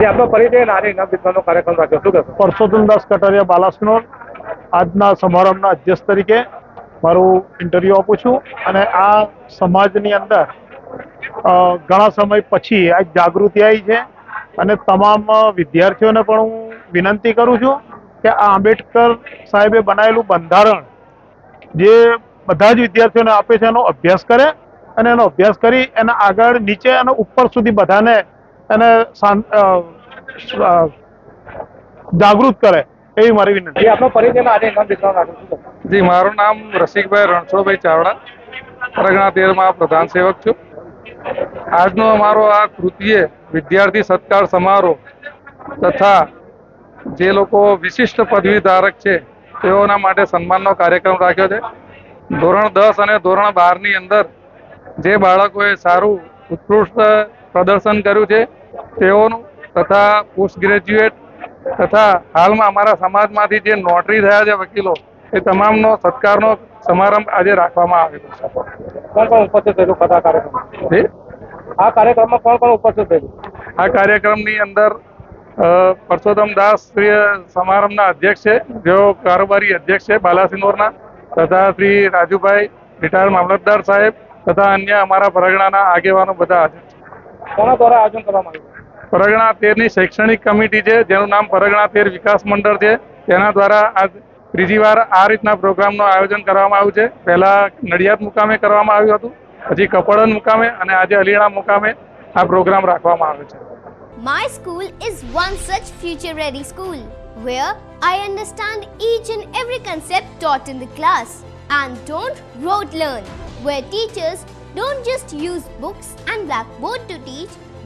જે આપનો પરિચય આજે ઇનામ વિતરણનો કાર્યક્રમ રાખ્યો. શું કહેશો? પરસોત્તમદાસ કટારિયા બાલાસનોર, આજના સમારંભના અધ્યક્ષ તરીકે મારું ઇન્ટરવ્યુ આપું છું અને આ સમાજની અંદર ઘણા સમય પછી આ જાગૃતિ આવી છે અને તમામ વિદ્યાર્થીઓને પણ હું વિનંતી કરું છું કે આ આંબેડકર સાહેબે બનાવેલું બંધારણ જે બધા જ વિદ્યાર્થીઓને આપે છે એનો અભ્યાસ કરે અને એનો અભ્યાસ કરી એના આગળ નીચે અને ઉપર સુધી બધાને એને જાગૃત કરે એવી મારી વિનંતી. જે આપનો પરિચય જી મારું નામ રસિકભાઈ રણછોડભાઈ ચાવડા પરગણા તેરમાં પ્રધાન સેવક છું. આજનો અમારો આ કૃતિએ વિદ્યાર્થી સત્કાર સમારોહ તથા જે લોકો વિશિષ્ટ પદવી ધારક છે તેઓના માટે સન્માનનો કાર્યક્રમ રાખ્યો છે. ધોરણ દસ અને ધોરણ બારની અંદર જે બાળકોએ સારું ઉત્કૃષ્ટ પ્રદર્શન કર્યું છે તેઓનું તથા પોસ્ટ ગ્રેજ્યુએટ તથા હાલમાં અમારા સમાજમાંથી જે નોટરી થયા છે વકીલો એ તમામનો સત્કારનો સમારંભ આજે રાખવામાં આવેલો કોણ કોણ ઉપસ્થિત થયેલું કથા કાર્યક્રમ આ કાર્યક્રમમાં કોણ કોણ ઉપસ્થિત થયેલું? આ કાર્યક્રમની અંદર પરસોત્તમ દાસ શ્રી સમારંભના અધ્યક્ષ છે જેઓ કારોબારી અધ્યક્ષ છે બાલાસિનોરના તથા શ્રી રાજુભાઈ રિટાયર્ડ મામલતદાર સાહેબ તથા અન્ય અમારા પરગણાના આગેવાનો બધા હાજર છે. કોના દ્વારા આયોજન કરવામાં આવ્યું? પરગણા તેરની શૈક્ષણિક કમિટી છે જેનું નામ પરગણા તેર વિકાસ મંડળ છે તેના દ્વારા આ ત્રીજી વાર આ રીતના પ્રોગ્રામનું આયોજન કરવામાં આવ્યું છે પહેલા નડિયાદ મુકામે કરવામાં આવ્યું હતું પછી કપડન મુકામે અને આજે અલીણા મુકામે આ પ્રોગ્રામ રાખવામાં આવ્યો છે My school is one such future ready school where I understand each and every concept taught in the class and don't rote learn, where teachers don't just use books and blackboard to teach